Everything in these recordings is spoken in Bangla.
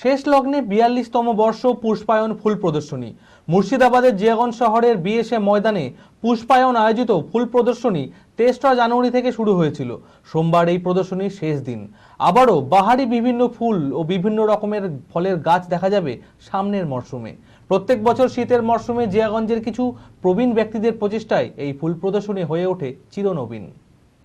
শেষ লগ্নে বিয়াল্লিশতম বর্ষ পুষ্পায়ন ফুল প্রদর্শনী। মুর্শিদাবাদের জিয়াগঞ্জ শহরের বিএসএ ময়দানে পুষ্পায়ন আয়োজিত ফুল প্রদর্শনী তেসরা জানুয়ারি থেকে শুরু হয়েছিল। সোমবার এই প্রদর্শনীর শেষ দিন। আবারও বাহারি বিভিন্ন ফুল ও বিভিন্ন রকমের ফলের গাছ দেখা যাবে সামনের মরশুমে। প্রত্যেক বছর শীতের মরশুমে জিয়াগঞ্জের কিছু প্রবীণ ব্যক্তিদের প্রচেষ্টায় এই ফুল প্রদর্শনী হয়ে ওঠে চিরনবীন।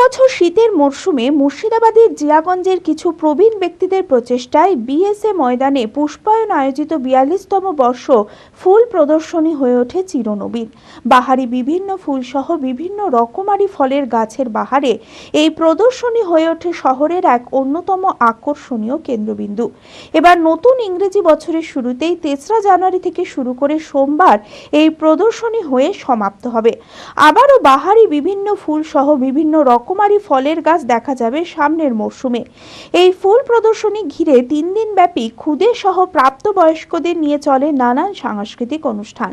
বছর শীতের মরশুমে মুর্শিদাবাদের জিয়াগঞ্জের কিছু প্রবীণ ব্যক্তিদের প্রচেষ্টায় বিএসএ ময়দানে পুষ্পায়ন আয়োজিত বিয়াল্লিশতম বর্ষ ফুল প্রদর্শনী হয়ে ওঠে চিরনবীন। বাহারি বিভিন্ন ফুলসহ বিভিন্ন রকমারি ফলের গাছের বাহারে এই প্রদর্শনী হয়ে ওঠে শহরের এক অন্যতম আকর্ষণীয় কেন্দ্রবিন্দু। এবার নতুন ইংরেজি বছরের শুরুতেই তেসরা জানুয়ারি থেকে শুরু করে সোমবার এই প্রদর্শনী হয়ে সমাপ্ত হবে। আবারও বাহারি বিভিন্ন ফুল সহ বিভিন্ন রকমারি ফলের গাছ দেখা যাবে সামনের মরশুমে। এই ফুল প্রদর্শনী ঘিরে তিন দিন ব্যাপী খুদে সহ প্রাপ্তবয়স্কদের নিয়ে চলে নানান সাংস্কৃতিক অনুষ্ঠান।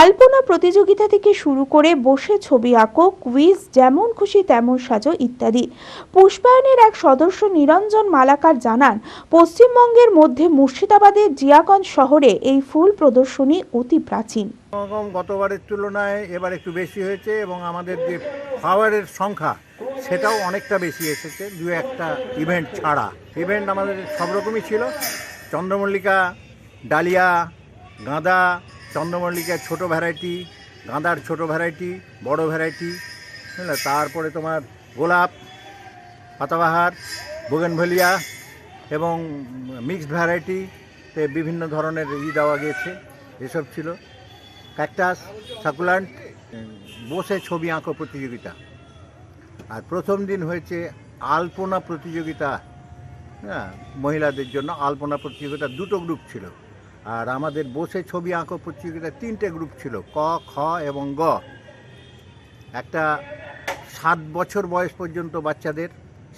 আলপনা প্রতিযোগিতা থেকে শুরু করে বসে ছবি আঁকো, কুইজ, যেমন খুশি তেমন সাজো ইত্যাদি। পুষ্পায়নের এক সদস্য নিরঞ্জন মালাকার জানান, পশ্চিমবঙ্গের মধ্যে মুর্শিদাবাদের জিয়াগঞ্জ শহরে এই ফুল প্রদর্শনী অতি প্রাচীন। গতবারের তুলনায় এবার একটু বেশি হয়েছে এবং আমাদের যে ফ্লাওয়ারের সংখ্যা সেটাও অনেকটা বেশি এসেছে, দু একটা ইভেন্ট ছাড়া। ইভেন্ট আমাদের সব রকমই ছিল। চন্দ্রমল্লিকা, ডালিয়া, গাঁদা চন্দ্রমল্লিকার ছোট ভ্যারাইটি গাঁদার ছোট ভ্যারাইটি বড় ভ্যারাইটি বুঝলে? তারপরে তোমার গোলাপ, পাতাবাহার বোগেনভেলিয়া এবং মিক্সড ভ্যারাইটিতে বিভিন্ন ধরনের ই দেওয়া গিয়েছে এসব ছিল। ক্যাকটাস সাকুলান্ট বসে ছবি আঁকো প্রতিযোগিতা। আর প্রথম দিন হয়েছে আলপনা প্রতিযোগিতা হ্যাঁ মহিলাদের জন্য আলপনা প্রতিযোগিতা দুটো গ্রুপ ছিল। আর আমাদের বসে ছবি আঁকো প্রতিযোগিতা তিনটে গ্রুপ ছিল, ক, খ এবং গ। একটা সাত বছর বয়স পর্যন্ত বাচ্চাদের,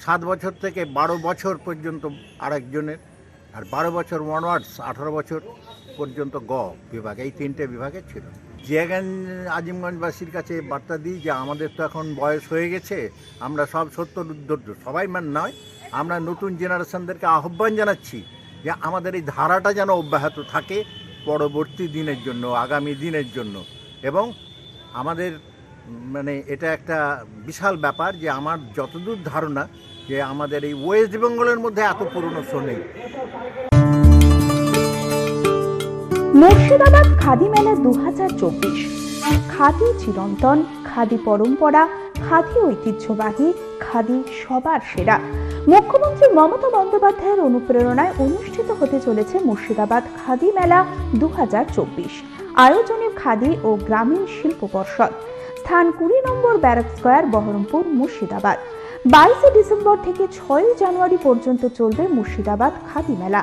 সাত বছর থেকে বারো বছর পর্যন্ত আরেকজনের, আর বারো বছর ওয়ানওয়ার্ডস আঠারো বছর পর্যন্ত গ বিভাগ, এই তিনটে বিভাগে ছিল। জিয়াগঞ্জ আজিমগঞ্জবাসীর কাছে বার্তা দিই যে আমাদের তো এখন বয়স হয়ে গেছে, আমরা সব সত্তর উদ্ধর্য সবাই মান নয়, আমরা নতুন জেনারেশনদেরকে আহ্বান জানাচ্ছি যে আমাদের এই ধারাটা যেন অব্যাহত থাকে পরবর্তী দিনের জন্য, আগামী দিনের জন্য। এবং আমাদের মানে এটা একটা বিশাল ব্যাপার যে আমার যতদূর ধারণা যে আমাদের এই ওয়েস্ট বেঙ্গলের মধ্যে এত পুরনো শো নেই। মুর্শিদাবাদ খাদি মেলা দু হাজার চব্বিশ। খাদি চিরন্তন, খাদি পরম্পরা, খাদি ঐতিহ্যবাহী, খাদি সবার সেরা। মুখ্যমন্ত্রী মমতা বন্দ্যোপাধ্যায়ের অনুপ্রেরণায় অনুষ্ঠিত হতে চলেছে মুর্শিদাবাদ খাদি মেলা দু হাজার চব্বিশ। আয়োজনে খাদি ও গ্রামীণ শিল্প পর্ষদ। স্থান কুড়ি নম্বর ব্যারাক স্কোয়ার, বহরমপুর, মুর্শিদাবাদ। বাইশে ডিসেম্বর থেকে ছয়ই জানুয়ারি পর্যন্ত চলবে মুর্শিদাবাদ খাদি মেলা।